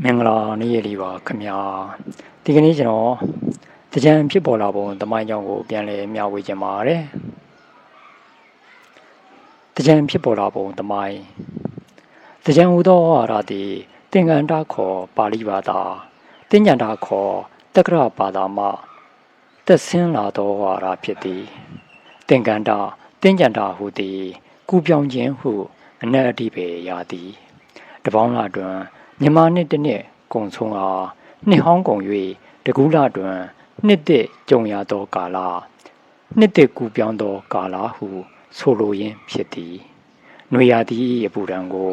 မင်္ဂလာနေ့ရက်လေးပါခင်ဗျာဒီကနေ့ကျွန်တော်တကြံဖြစ်ပေါ်လာပုံတမိုင်းကြောင်းကိုပြန်လည်မျှဝေခြင်းပါတယ်တကြံဖြစ်ပေါ်လာပုံတမိုင်းတကြံဟူသောအာရတိသင်္ကန္တခေါ်ပါဠိဘာသာတင်ညန္တာခေါ်တက္ကရာဘာသာမှသက်ဆင်းလာသောအာရဖြစ်သည်သင်္ကန္တတင်ညန္တာဟူသည်ကူပြောင်းခြင်းဟုအနက်အဓိပ္ပာယ်ရသည်တပေါင်းလာတွင် မြန်မာနှစ်တစ်နှစ်ကုံဆုံးအားနှစ်ဟောင်းကုန်၍တကူးလတွင်နှစ်တစ်ကြုံရသောကာလနှစ်တစ်ကူပြောင်းသောကာလဟု ဆိုလိုရင်းဖြစ်သည်။နွေရာသီ၏အပူဒဏ်ကို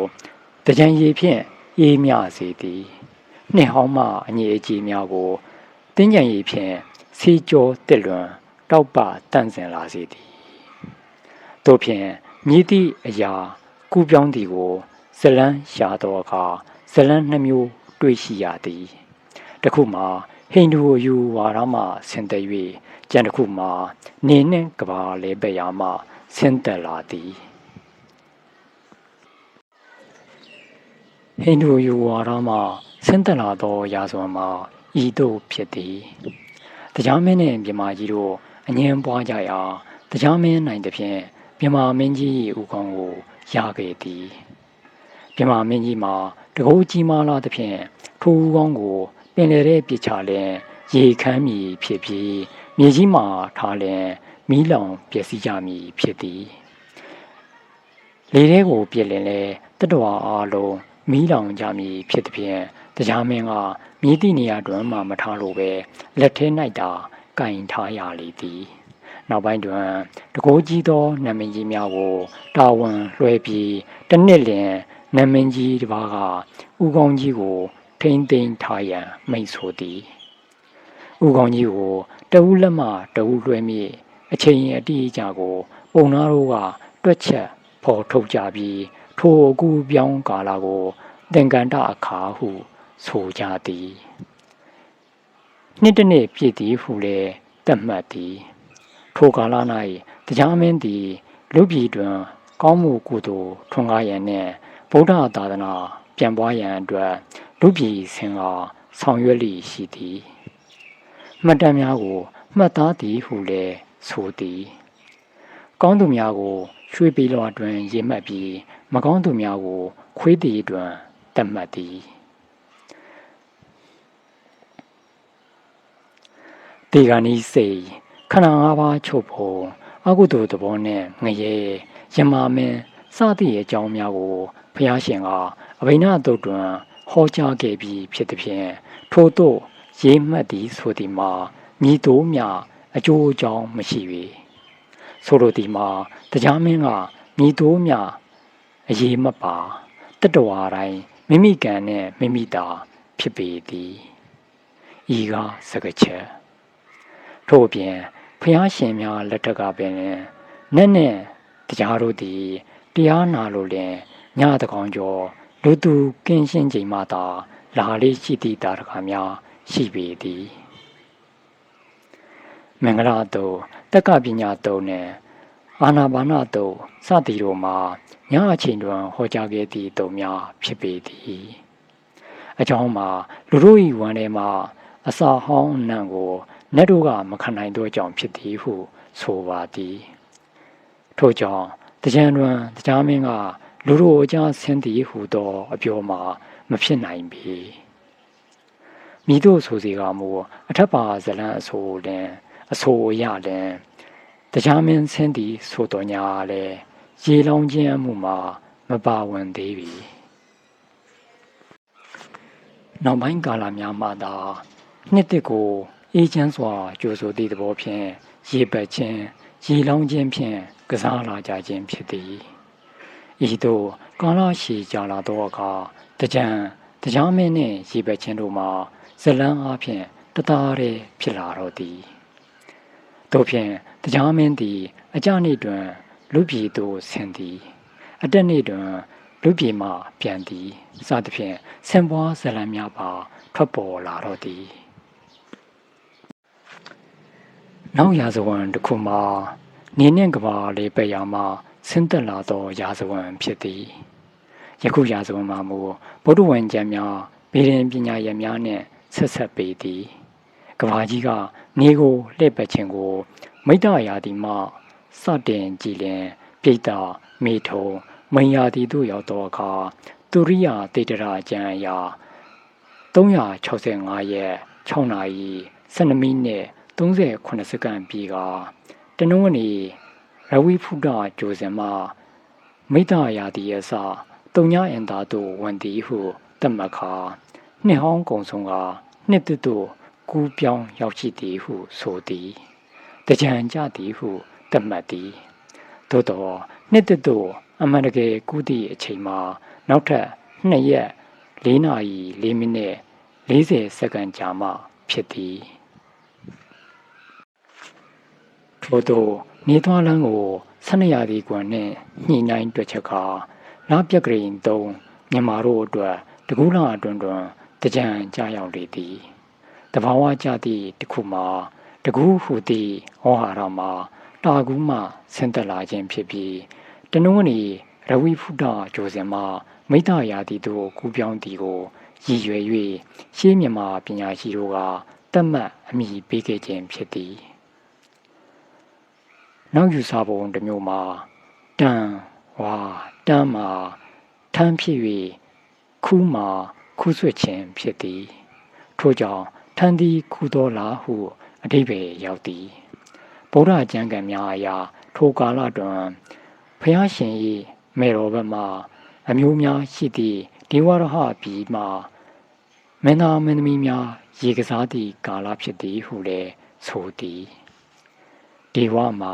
တကြံရည်ဖြင့်အေးမြစေသည်။နှစ်ဟောင်းမှအငြိအကြီးများကိုတင်းကြံရည်ဖြင့်စီကြောတစ်လွန်တောက်ပတန့်စင်လာစေသည်။တို့ဖြင့်မြည်သည့်အရာ ကူပြောင်းသည်ကိုဇလန်းရှာသောအခါ ဇလန်းနှမျိုးတွေ့ရှိရသည်တခုမှာဟိန္ဒူယူဝါဒမှဆင်သက်၍ကျန်တစ်ခုမှာနေနှင့်ကဘာလဲပဲ့ရာမှဆင်းသက်လာသည်ဟိန္ဒူယူဝါဒမှဆင်းသက်လာသောရာဇဝင်မှာဤသို့ဖြစ်သည်တရားမင်းနှင့်မြမကြီးတို့အငင်းပွားကြရာတရားမင်းနိုင်သဖြင့်မြမမင်းကြီး၏ဥကောင်းကိုရခဲ့သည်မြမမင်းကြီးမှာတကူကြီးမားလာသဖြင့်ထိုးကောင်းကိုပင်လေတဲ့ပြစ်ချလင်ရေခမ်းမည်ဖြစ်ပြီးမြေကြီးမှာထားလင်မီးလောင်ပျက်စီးကြမည်ဖြစ်သည်လေထဲကိုပြစ်လင်လဲတတဝါအားလုံးမီးလောင်ကြမည်ဖြစ်သည်ဖြင့်တရားမင်းကမြေတိနေရာတွင်မှမထားလို့ပဲလက်ထဲ၌တာကင်ထားရလေသည်နောက်ပိုင်းတွင်တကိုးကြီးသောနာမည်ကြီးများကိုတာဝန်လွှဲပြီးတစ်နှစ်လျင် နမင်းကြီးတစ်ပါးကဥကောင်းကြီးကို ထိမ့်သိမ်းထားရန်မိန့်ဆိုသည်ဥကောင်းကြီးကိုတဝူးလက်မှတဝူးလွှဲမိအချိန်အတိအကျကို ပုံနာတို့ကတွက်ချက်ဖော်ထုတ်ကြပြီးထိုအကူပြောင်းကာလကိုသင်္ကန်တအခါဟုဆိုကြသည်နှစ်တစ်နှစ်ပြည့်သည်ဟုလည်းသတ်မှတ်သည် ထိုကာလ၌တရားမင်းသည်လူပြည်တွင် ကောင်းမှုကုသိုလ်ထွန်းကားရန်နှင့် ဗုဒ္ဓသာသနာပြန်ပွားရန်အတွက်လူပြည်ဆင်ကဆောင်ရွက်လျရှိသည်မှတ်တမ်းများကိုမှတ်သားသည်ဟုလည်းဆိုသည်ကောင်းသူများကိုရွှေပြည်လွှာတွင်ရေးမှတ်ပြီးမကောင်းသူများကို ခွေးသည်တွင်တတ်မှတ်သည်ဒီကနေ့စိတ်ခန္ဓာ၅ပါးချုပ်ဖို့အကုသိုလ်သဘောနဲ့ငရေယမမင်း စသည့်အကြောင်းများကိုဘုရားရှင်ကအဘိနာတုတ်တွင်ဟောကြားခဲ့ပြီးဖြစ်သည်ဖြင့်ထို့သို့ရေးမှတ်သည်ဆိုသည်မှာမိတို့မြအကျိုးအကြောင်းမရှိပေဆိုလိုသည်မှာတရားမင်းကမိတို့မြအရေးမပါတတဝါတိုင်းမိမိကံနဲ့မိမိတာဖြစ်ပေသည်ဤကစကချက်ထို့အပြင်ဖျားရှင်များလက်ထက်ကပင်နဲ့နဲ့တရားတို့သည် တရားနာလို့လင်ညတကောင်ကျော်လူသူကင်းရှင်းချိန်မှသာလာလေးရှိသည့်တာတခါများရှိပေသည်မင်္ဂလာတုတက္ကပညာတုနဲ့အာနာပါနတုစသည်တို့မှာညအချိန်တွင်ဟောကြားခဲ့သည့်တုံများဖြစ်ပေသည်အကြောင်းမှာလူတို့၏ဝန်ထဲမှာအစာဟောင်းနံကိုနတ်တို့ကမခံနိုင်သောကြောင့်ဖြစ်သည်ဟုဆိုပါသည်ထို့ကြောင့် တကြံတွင်တရားမင်းကလူတို့အကြဆင်းသည်ဟူသောအပြောမှာမဖြစ်နိုင်ပေမိတို့ဆိုစီကမူအထက်ပါဇလံအဆိုလင်အဆိုရလင်တရားမင်းဆင်းသည်ဆိုတော်ညာလဲရေလောင်းခြင်းအမှုမှာမပါဝင်သေးပြီနောက်ပိုင်းကာလများမှသာနှစ်တစ်ကိုအေးချမ်းစွာကြိုဆိုသည့်သဘောဖြင့်ရေပတ်ခြင်းရေလောင်းခြင်းဖြင့် ကစားလာကြခြင်းဖြစ်သည်ဤသို့ကာလရှည်ကြာလာသောအခါတကြံတရားမင်းနှင့်ရေပတ်ခြင်းတို့မှာဇလန်းအားဖြင့်တသားတည်းဖြစ်လာတော့သည်တို့ဖြင့်တရားမင်းသည်အကြနေ့တွင် လူပြည်သို့ဆင်းသည် အတက်နေ့တွင်လူပြည်မှပြန်သည်စသဖြင့်ဆင်ပွားဇလံများပါထွက်ပေါ်လာတော့သည်နောက်ရာဇဝင်တစ်ခုမှာ နေနှင့်ကဘာလေးပဲ့ရာမှာဆင်းသက်လာသောရာဇဝင်ဖြစ်သည်ယခုရာဇဝင်မှာမူဗုဒ္ဓဝင်ကျမ်းများဗေဒင်ပညာရများနှင့်ဆက်ဆက်ပေသည်ကဘာကြီးကမြေကိုလှည့်ပတ်ခြင်းကို မိတ္တရာသည်မှစတင်ကြည်လင်ပြိတ္တာမိထုံမိန်ယာသည်တို့ရောက်သောအခါသူရိယာတေတရာကျမ်းအရာ365ရက်6နာရီ12မိနစ်38စက္ကန့်ပြီးက တနင်္ဂနွေရဝိဖုဒဂျိုစင်မှမိတ္တရာသည်ရဲ့စတုံညအင်သာတို့ဝန်သည်ဟုတတ်မှတ်ခါနှစ်ဟောင်းကုံဆုံးကနှစ်တတို့ကူးပြောင်းရောက်ရှိသည်ဟုဆိုသည်တကြံကြသည်ဟုတတ်မှတ်သည်သို့တော်နှစ်တတို့အမှန်တကယ်ကူးသည့်အချိန်မှာနောက်ထပ်2ရက်4နာရီ4မိနစ်40စက္ကန့်ကြာမှဖြစ်သည် ထို့သောနေသွားလန်းကို12ရာသီကွန်နှင့်ညှိနှိုင်းတွေ့ချက်ကလာပြက်ကရင်သုံးမြန်မာတို့အတွက်တကူးလာအတွန်းတွန်းတကြံကြရောက်လေသည်တဘာဝကြသည့်တစ်ခုမှာတကူးဟူသည့်ဟောဟာရမှာတာကူးမှဆင်းသက်လာခြင်းဖြစ်ပြီးတနုံးနီရဝိဖုဒ္ဓဂျိုစင်မှာမိတ္တရာသီတို့ကူးပြောင်းသည်ကိုရည်ရွယ်၍ရှေးမြန်မာပညာရှိတို့ကတတ်မှတ်အမိပေးခဲ့ခြင်းဖြစ်သည် နောက်ယူဆပုံတစ်မျိုးမှာတန်ဝါတန်းမှာထမ်းဖြစ်၍ခူးမှာခူးဆွတ်ခြင်းဖြစ်သည်ထို့ကြောင့်ထန်းသည်ခူးတော်လားဟုအတိပ္ပယ်ရောက်သည်ဗုဒ္ဓကျမ်းဂန်များအရာ ထိုကာလတွင်ဖျားရှင်၏မေတော်ဘက်မှအမျိုးများရှိသည့်ဒေဝရဟပြည်မှမင်းသားမင်းသမီးများရေကစားသည့်ကာလဖြစ်သည်ဟုလည်းဆိုသည် ဒေဝမှာ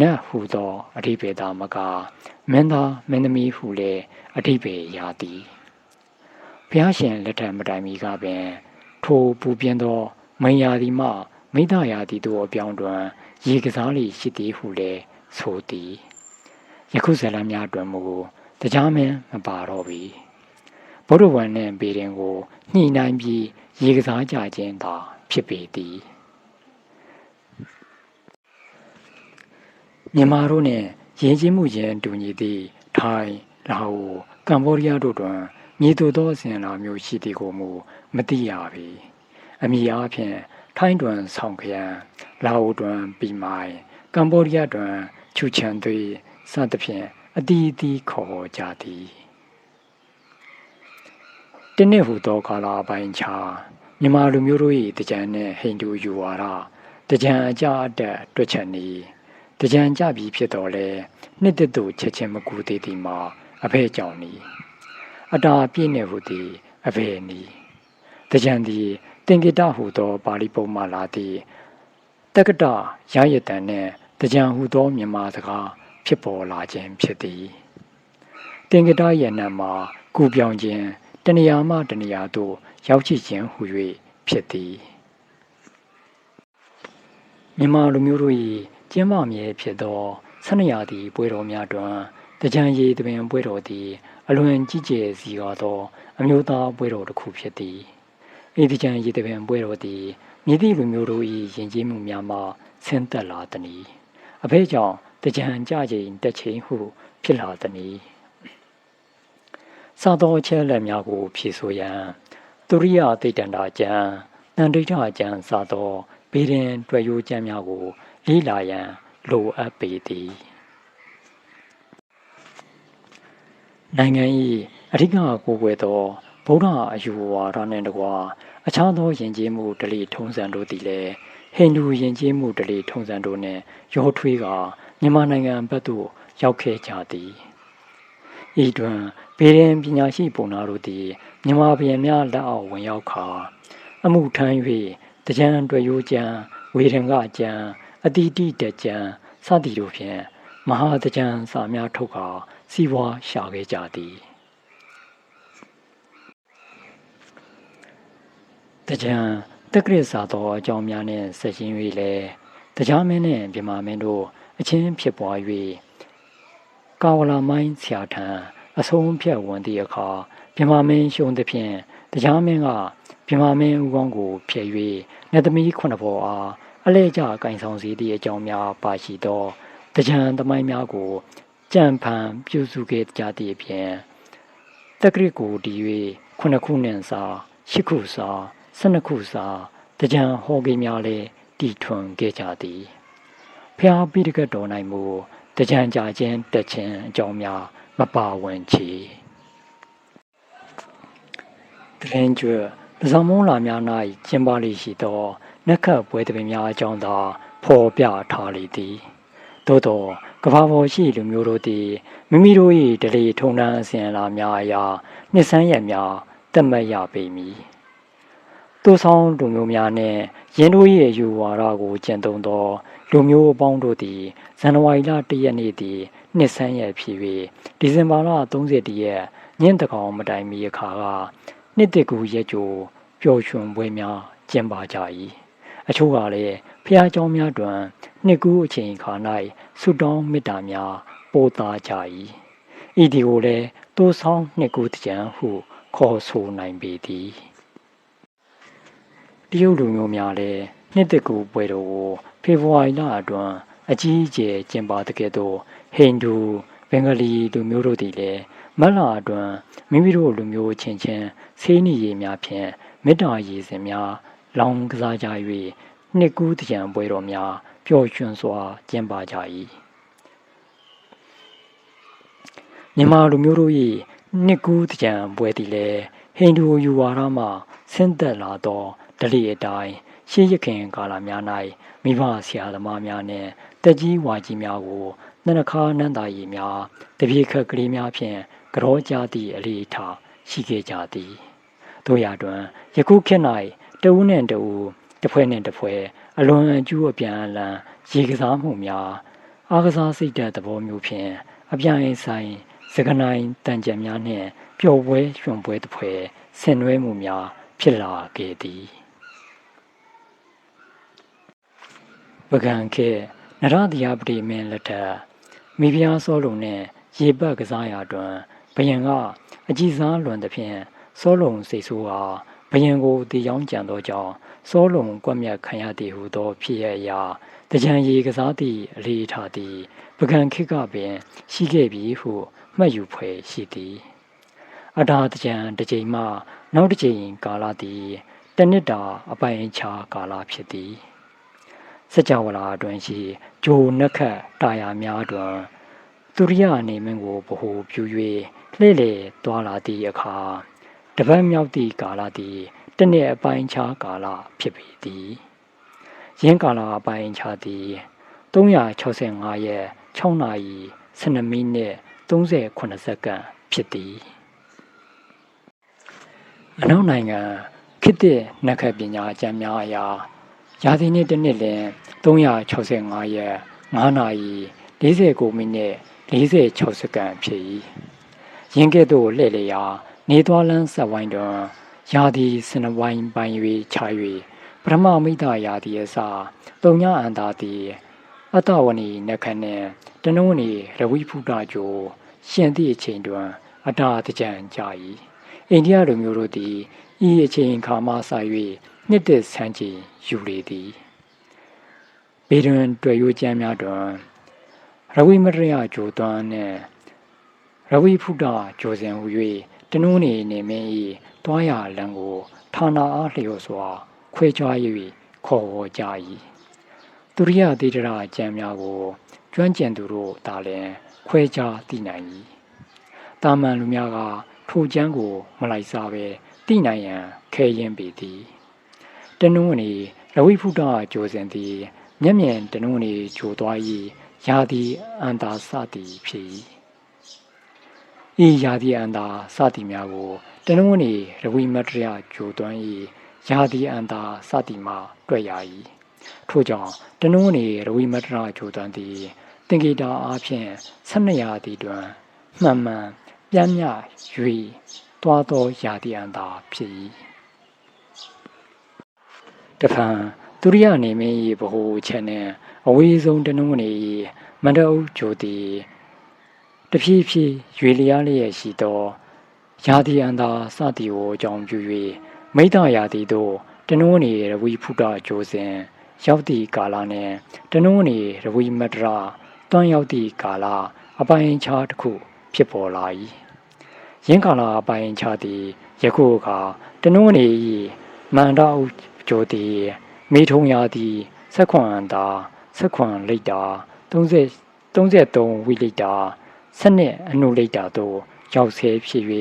နတ်ဟူသောအဓိပ္ပာယ်သာမကမင်းသားမင်းသမီးဟုလည်းအဓိပ္ပာယ်ရသည်ဘုရားရှင်လက်ထက်မတိုင်မီကပင် ထိုပူပြင်းသောမိန်ယာသည်မှမိဒယာသည်တို့အပြောင်းတွင်ရေကစားလီရှိသည်ဟုလည်းဆိုသည်ယခုဇလံများတွင်မူတရားမင်းမပါတော့ပြီဗုဒ္ဓဝါနှင့်ပေရင်ကိုညှိနှိုင်းပြီးရေကစားကြခြင်းသာဖြစ်ပေသည် မြန်မာတို့နှင့်ရင်းချင်းမှုရင်တူညီသည့်ထိုင်းလာအိုကမ္ဘောဒီးယားတို့တွင်မြေတူသောအစဉ်အလာမျိုးရှိသည်ကိုမူမသိရပေအမိအားဖြင့်ထိုင်းတွင်ဆောင်းခရန်လာအိုတွင်ပီမိုင်ကမ္ဘောဒီးယားတွင်ချူချန်သွေးစသဖြင့်အတီးအတီးခေါ်ကြသည်တနေ့ဟူသောကာလပိုင်းခြားမြန်မာလူမျိုးတို့၏တကြံနှင့်ဟိန္ဒူယူဝါဒတကြံအကြအတက်တွက်ချက်နေ တကြံကြပြီဖြစ်တော်လဲနှစ်တတူချက်ချင်းမကူသေးသည်မှာအဖေကြောင့်နီအတာပြည့်နေဟုသည်အဖေနီတကြံသည်တင်ကိတဟုသောပါဠိပုံမှလာသည်တက္ကတရရတန်နှင့်တကြံဟုသောမြန်မာစကားဖြစ်ပေါ်လာခြင်းဖြစ်သည်တင်ကိတရဲ့နံမှာကူပြောင်းခြင်းတဏှာမှတဏှာသို့ရောက်ရှိခြင်းဟု၍ဖြစ်သည်မြန်မာလူမျိုးတို့၏ ကျင်းပမြဲဖြစ်သောဆနရာသည့်ပွဲတော်များတွင်တကြံရည်တပင်ပွဲတော်သည် အလွန်ကြီးကျယ်စီကားသော အမျိုးသားပွဲတော်တစ်ခုဖြစ်သည်ဤတကြံရည်တပင်ပွဲတော်သည်မြည်သည့်လူမျိုးတို့၏ယဉ်ကျေးမှုများမှဆင်းသက်လာသည်။အဖေကြောင့်တကြံကြချိန်တက်ချိန်ဟု ဖြစ်လာသည်။စသောအချက်လက်များကိုဖြည့်ဆိုရန်သူရိယသိတ္တန္တာကျမ်းတန်ဋိဋ္ဌကျမ်းစသောဘေးရင်တွေ့ရိုးကျမ်းများကို လေ့လာရန်လိုအပ်ပေသည်နိုင်ငံ၏အဓိကကိုယ်ွယ်သောဗုဒ္ဓအယူဝါဒနှင့်တကွာအခြားသောယဉ်ကျေးမှုဓလေ့ထုံးစံတို့သည်လည်းဟိန္ဒူယဉ်ကျေးမှုဓလေ့ထုံးစံတို့နှင့်ရောထွေးကာမြန်မာနိုင်ငံဘက်သို့ရောက်ခဲ့ကြသည်ဤတွင်ဗေဒင်ပညာရှိပုံနာတို့သည်မြန်မာပြည်များလက်အောက်ဝင်ရောက်ခါအမှုထမ်း၍တကြံတွေ့ရိုးကျမ်းဝေဒင်ကကျမ်း အတိတိတကြံစသည်တို့ဖြင့်မဟာတကြံစာများထုတ်ကာစီးပွားရှာခဲ့ကြသည်တကြံတက္ကရစာသောအကြောင်းများနှင့်ဆက်ရှင်၍လည်းတရားမင်းနှင့်မြမမင်းတို့အချင်းဖြစ်ပွား၍ကာဝလာမိုင်းဆရာထံအဆုံးဖြတ်ဝန်သည့်အခါမြမမင်းရှုံးသည်ဖြင့်တရားမင်းကမြမမင်းဦးကောင်းကိုဖျက်၍နတ်သမီးခုနှစ်ဘော်အား အလဲကျကင်ဆောင်စီသည့်အကြောင်းများပါရှိသောတကြံသမိုင်းများကိုကြံဖန်ပြုစုခဲ့ကြသည့်အပြင်တက္ကရကိုတည်၍9ခုနှင့်စာ10ခုစာ12ခုစာတကြံဟောကိများလည်းတီထွန်ခဲ့ကြသည်ဖျားပိတကတ်တော်၌မူတကြံကြခြင်းတက်ခြင်းအကြောင်းများမပါဝင်ချေတရင်ကျွပဇောင်းမုံလာများ၌ကျင်းပလိရှိသော နက်ခတ်ပွဲတပင်များအကြောင်းသာဖော်ပြထားလေသည်သို့သောကဘာပေါ်ရှိလူမျိုးတို့သည်မိမိတို့၏ဒလေထုံတန်းအစဉ်အလာများအရာနှစ်ဆန်းရက်များတတ်မှတ်ရပေမည်သို့ဆောင်လူမျိုးများနှင့်ယင်းတို့၏အယူဝါဒကိုကျင့်သုံးသော လူမျိုးအပေါင်းတို့သည်ဇန်နဝါရီလ၁ရက်နေ့သည်နှစ်ဆန်းရက်ဖြစ်၍ဒီဇင်ဘာလ30ရက်ညင့်တကောင်မတိုင်မီအခါကနှစ်တကူရက်ကြိုပျော်ရွှင်ပွဲများကျင်းပကြ၏ အချို့ကလည်းဖျားเจ้าများတွင်နှစ်ကူအချိန်ခါ၌ဆုတောင်းမေတ္တာများပို့သားကြ၏ဤဒီကိုလည်းတိုးဆောင်နှစ်ကူတကြံဟုခေါ်ဆိုနိုင်ပေသည်တရုတ်လူမျိုးများလည်းနှစ်တကူပွဲတော်ကိုဖေဖော်ဝါရီလအတွင်းအကြီးအကျယ်ကျင်းပတဲ့ကဲ့သို့ဟိန္ဒူဘင်္ဂလီလူမျိုးတို့သည်လည်းမတ်လအတွင်းမိမိတို့လူမျိုးချင်းချင်းဆေးနီရည်များဖြင့်မေတ္တာရည်စင်များ လောင်ကစားကြ၍နှစ်ကူးတကြံပွဲတော်များပျော်ရွှင်စွာကျင်းပကြ၏မြန်မာလူမျိုးတို့၏နှစ်ကူးတကြံပွဲသည်လည်းဟိန္ဒူယူဝါဒမှဆင်းသက်လာသောဓလေ့အတိုင်းရှေးရခင်ကာလများ၌မိဘဆရာသမားများနှင့်တက်ကြီးဝါကြီးများကိုနနခါနန္တာရီများတပြေခက်ကလေးများဖြင့်ကြောကြသည့်အလေးထားရှိခဲ့ကြသည်တို့ရာတွင်ယခုခေတ်၌ တဦးနှင့်တဦးတစ်ဖွဲ့နှင့်တစ်ဖွဲ့အလွန်အကျူးအပြန်အလှန်ရေကစားမှုများအားကစားစိတ်ဓာတ်သဘောမျိုးဖြင့်အပြိုင်ဆိုင်စကနိုင်တန်ကြံများနှင့်ပျော်ပွဲရွှင်ပွဲတစ်ဖွဲ့ဆင်နွှဲမှုများဖြစ်လာခဲ့သည်ပကံခေနရတရားပတိမင်းလက်ထက်မိဖုရားစောလုံနှင့်ရေပတ်ကစားရာတွင်ဘယံကအကြည်စားလွန်သဖြင့်စောလုံစိတ်ဆိုးဟာ ဘယံကိုတည်ရောက်ကြံသောကြောင့်စောလုံကွက်မြတ်ခံရသည်ဟုသော ဖြစ်ရရာတကြံရေကစားသည့်အလေးထားသည်ပကံခေကပင်ရှိခဲ့ပြီဟုမှတ်ယူဖွယ်ရှိသည်အထာတကြံတစ်ချိန်မှ နောက်တစ်ချိန်ကာလသည်တနှစ်တာအပိုင်ခြားကာလဖြစ်သည်စကြဝဠာအတွင်ရှိဂျိုနက်ခတ်တာယာများတွင်သူရိယအနေမင်းကိုဗဟုပြု၍လှည့်လေသွားလာသည့်အခါ တပတ်မြောက်သည့်ကာလသည်တနေ့အပိုင်းခြားကာလဖြစ်ပေသည်ရင်းကာလအပိုင်းခြားသည်365ရက်6နာရီ12မိနစ်38စက္ကန့်ဖြစ်သည်အနောက်နိုင်ငံခေတ်သစ်နက္ခတ်ပညာအကျမ်းများအရာရာသီနှစ်တစ်နှစ်လင်365ရက်9နာရီ49မိနစ်46စက္ကန့်ဖြစ်၏ရင်းကဲ့သို့လှည့်လျာ နေသွားလန်းဆက်ဝိုင်းတွင်ရာသီစနဝိုင်းပိုင်း၍ခြား၍ပထမမိဒရာသီအစာတုံညအန္တာတိအတဝနီနခနှင့်တနုံနီရဝိဖုဒကြိုရှင်သည့်အချိန်တွင်အတာတကြံကြ၏အိန္ဒိယလူမျိုးတို့သည်ဤအချိန်ခါမှစ၍နှစ်သက်ဆန်းချီယူလေသည်ဘေတွင်တွေ့ရိုးကျမ်းများတွင်ရဝိမရယဂျိုသွမ်းနှင့်ရဝိဖုဒဂျိုစဉ်ဟူ၍ တနုံးနေနေမင်း၏တွားရလံကိုဌာနာအားလျော်စွာ ခွဲခြား၍ခေါ်ဝေါ်ကြ၏သူရိယသေတရာအကျမ်းများကိုကျွမ်းကျင်သူတို့ဒါလည်းခွဲခြားသိနိုင်၏တာမန်လူများကထိုကျမ်းကိုမလိုက်စားပဲသိနိုင်ရန်ခဲရင်ပေသည်တနုံးနေရဝိဖုဒကြိုစဉ်သည်မျက်မြင်တနုံးနေဂျိုသွား၏ယာသည်အန္တာစသည်ဖြစ်၏ ဤယာသည်အန္တာစသည်များကိုတနုံးနေရဝိမတရဂျိုသွမ်း၏ယာသည်အန္တာစသည်မှတွေ့ရ၏ထို့ကြောင့်တနုံးနေရဝိမတရဂျိုသွမ်းသည်သင်္ကေတအားဖြင့်၁၂ရာသီတွင်မှန်မှန်ပြမ်းမြ၍တွားသောယာသည်အန္တာဖြစ်၏တဖန်သူရိယနေမင်း၏ဗဟုချက်နှင့်အဝေးဆုံးတနုံးနေ၏မန္တအုပ်ဂျိုသည် တဖြည်းဖြည်းရွေလျားလျက်ရှိသောယာတိအန္တာစသည်ကိုအကြောင်းပြု၍မိတ္တယာတိတို့တနုံးနေရဝိဖုဒ္ဒဂျိုစဉ်ရောက်သည့်ကာလနှင့်တနုံးနေရဝိမတရတွန်းရောက်သည့်ကာလအပိုင်းခြားတစ်ခု ဖြစ်ပေါ်လာ၏ရင်းကာလာအပိုင်ချသည်ယခုကတနုံးနေ၏မန္တဥကြိုသည်မိထုံရာသည်ဆက်ခွန်သာဆက်ခွန်လိတ်တာ30 33ဝိလိတာ စနစ်အနုလိတ်တာတို့ရောက်ဆဲဖြစ်၍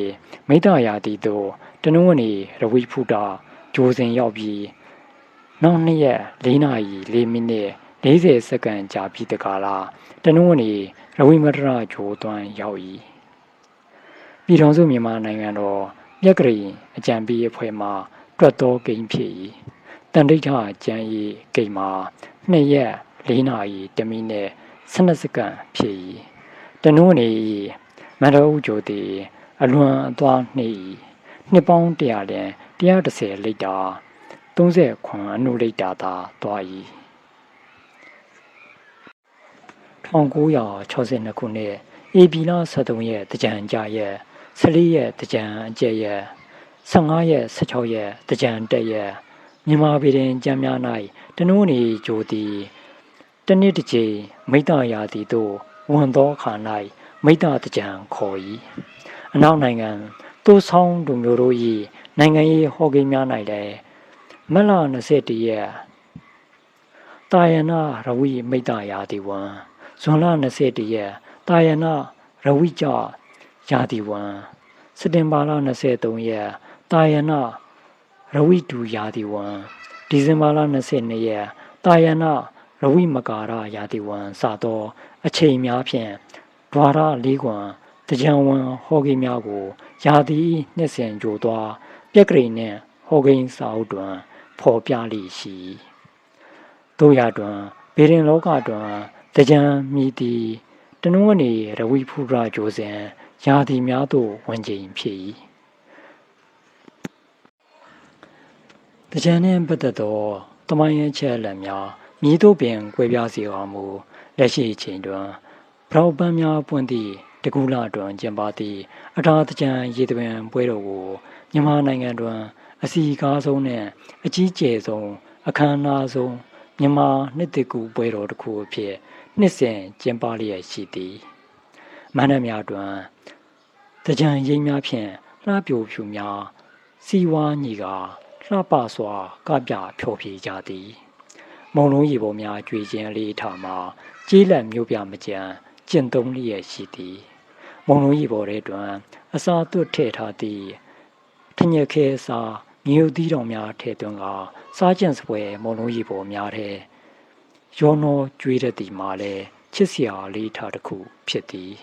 မိတ္တရာတီတို့တနုံးနေရဝိဖုတာဂျိုးစင်ရောက်ပြီးနောက်နှစ်ရက်၄နာရီ၄မိနစ်40စက္ကန့်ကြာပြီးတကားလားတနုံးနေရဝိမတရဂျိုးသွမ်းရောက်၏ပြည်ထောင်စုမြန်မာနိုင်ငံတော်မြက်ကလေးအကြံပေးအဖွဲ့မှတွတ်တော်ဂိမ်းဖြစ်၏တန်တိဋ္ဌကျမ်း၏ဂိမ်းမှာနှစ်ရက်၄နာရီတမိနစ်12စက္ကန့်ဖြစ်၏ တနုံးနေ၏မန္တဦးဂျိုသည်အလွန်အသွားနှိ၏နှစ်ပေါင်း100လင်130လိတာ30ခွန်အနုလိတာသာသွား၏1962ခုနှစ်ဧပြီလ23ရက်တကြံကြရက်14ရက်တကြံအကျက်ရက်15ရက်16ရက်တကြံတက်ရက်မြန်မာပြည်တွင်ကြံများ၌တနုံးနေကြိုသည်တနေ့တစ်ကြိမ်မိတ္တရာသည်တို့ ဝန်သောခါ၌မိတ္တတကြံခေါ်၏အနောက်နိုင်ငံသို့ဆောင်လူမျိုးတို့၏နိုင်ငံရေးဟော်ဂိမ်းများ၌လည်းမလ21ရက်တာယနာရဝိမိတ္တရာသည်ဝံဇွန်လ21ရက်တာယနာရဝိကြရာဒီဝံစက်တင်ဘာလ23ရက်တာယနာရဝိတူရာဒီဝံဒီဇင်ဘာလ22ရက်တာယနာ ရဝိမကာရရာဒီဝံစသော အချိန်များဖြင့်ဒွါရလေးကွန်တကြံဝံဟော်ဂိများကိုရာသီနှစ်စဉ်ကြိုသွားပြက်ကလေးနှင့်ဟော်ဂိန်းစာအုပ်တွင်ဖော်ပြလိရှိတို့ရတွင်ဘေရင်လောကတွင်တကြံမြည်သည်တနုံးနေရဝိဖူရာဂျိုစဉ်ရာသီများသို့ဝင်ချိန်ဖြစ်၏တကြံနှင့်ပတ်သက်သောတမိုင်းရဲ့ချက်အလက်များ မြည်တို့ပင်ကွဲပြားစီအောင်မူလက်ရှိအချိန်တွင်ဘရောက်ပန်းများပွင့်သည့်တကူလာတွင်ကျင်းပသည့်အထာတကြံရေသွင်းပွဲတော်ကိုမြန်မာနိုင်ငံတွင်အစီကားဆုံးနှင့်အကြီးကျယ်ဆုံးအခမ်းအနားဆုံးမြန်မာနှစ်တကူပွဲတော်တစ်ခုအဖြစ်နှစ်စဉ်ကျင်းပလျက်ရှိသည်မန္တများတွင်တကြံရိပ်များဖြင့်လှပြိုဖြူများစီဝါညီကလှပစွာကပြဖြောဖြေကြသည် မုံလုံးရေပေါ်များကြွေခြင်းလေးထားမှာကြေးလက်မျိုးပြမကြံကျင့်သုံးလျက်ရှိသည်မုံလုံးရေပေါ်ထဲတွင်အစာသွတ်ထည့်ထားသည်ထညက်ခဲစာမြို့သီးတော်များထဲသွင်းကစားကျင်စပွဲမုံလုံးရေပေါ်များထဲရောနှောကျွေးတဲ့ဒီမှာလဲချစ်စရာလေးထားတစ်ခုဖြစ်သည်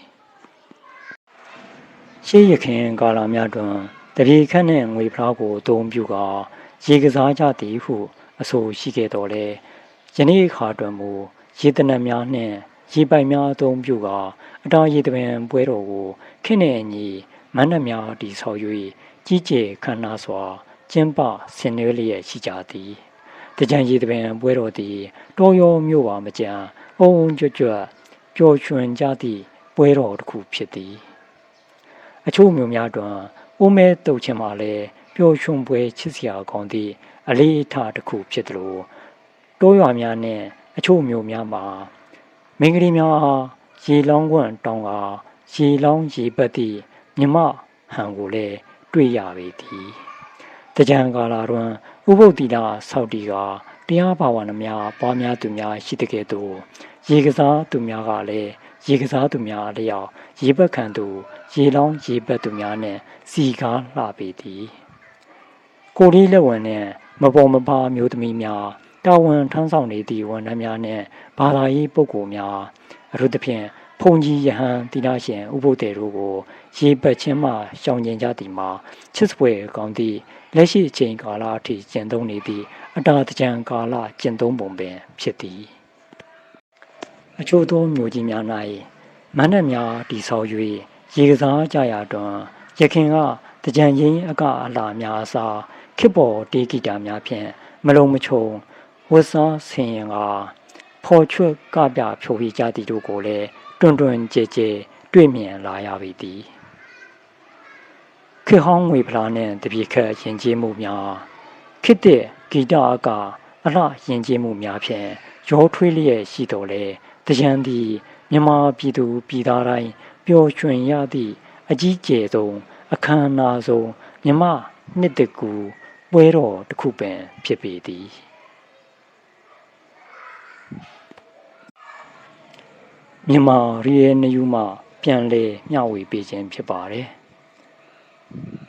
ရှေးရခင်ကာလများတွင်တပြေခန့်နှင့်ငွေဖလားကိုအသုံးပြုကာရေကစားကြသည်ဟုအဆိုရှိခဲ့တော်လဲ ယနေ့အခါတွင်မူရေတနက်များနှင့်ရေပိုက်များအသုံးပြုကာအတားရေတပင်ပွဲတော်ကိုခင့်နှင့်အညီမန္တများတည်ဆောက်၍ကြီးကျယ်ခမ်းနားစွာကျင်းပဆင်နွှဲလျက်ရှိကြသည်တကြံရည်တပင်ပွဲတော်သည်တောရောမြို့ပါမကြံအုံအုံကြွကြွပျော်ရွှင်ကြသည့်ပွဲတော်တစ်ခုဖြစ်သည်အချို့မြို့များတွင်အိုးမဲတုတ်ချင်မှလည်းပျော်ရွှင်ပွဲချစ်စရာကောင်းသည့်အလေးအထားတစ်ခုဖြစ်သလို တိုးရွာများနှင့်အချို့မြို့များမှာမင်္ဂလိများအားရေလောင်းကွန့်တောင်းကာရေလောင်းရေပတ်သည့်မြမဟန်ကိုလည်းတွေ့ရပေသည်တကြံကာလာတွင်ဥပုပ်တိလာဆောက်တီကတရားဘာဝနာများပွားများသူများရှိတဲ့ကဲ့သို့ရေကစားသူများကလည်းရေကစားသူများလျောက်ရေပတ်ခံသူရေလောင်းရေပတ်သူများနဲ့စီကားလှပေသည်ကိုလေးလက်ဝင်နဲ့မပေါ်မပါမျိုးသမီးများ တာဝန်ထမ်းဆောင်နေသည့်ဝန်ထမ်းများနဲ့ဘာသာရေးပုဂ္ဂိုလ်များအထူးသဖြင့်ဖုန်ကြီးယဟန်တိနာရှင်ဥပုသေတို့ကိုရေပတ်ခြင်းမှရှောင်ကျဉ်ကြသည်မှာချစ်ပွဲကောင်းသည့်လက်ရှိအချိန်ကာလအထိကျင့်သုံးနေသည့်အတာတကြံကာလကျင့်သုံးပုံပင်ဖြစ်သည်အချို့သောမျိုးကြီးများ၌မန္တများတိဆောက်၍ရေကစားကြရာတွင်ရခင်ကတကြံရင်းအကအလာများအစားခေပေါ်တေဂီတာများဖြင့်မလုံမချုံ ဝတ်စားဆင်ရင်ကဖော်ချွတ်ကပြဖြိုပြီးကြသည်တို့ကိုလည်းတွန်တွန်ကြဲကြဲတွေ့မြင်လာရပေသည်ခေဟောင်းငွေဖလားနှင့်တပြေခက်ယဉ်ကျေးမှုများခေတ်တဲ့ဂီတအကအလှယဉ်ကျေးမှုများဖြင့်ရောထွေးလျက်ရှိတော်လေတကြံသည်မြမပြည်သူပြည်သားတိုင်းပျော်ရွှင်ရသည့်အကြီးကျယ်ဆုံးအခမ်းအနားဆုံးမြမနှစ်တကူပွဲတော်တစ်ခုပင်ဖြစ်ပေသည် မြန်မာရီယယ်နယူးမှပြန်လည်မျှဝေပေးခြင်းဖြစ်ပါတယ်။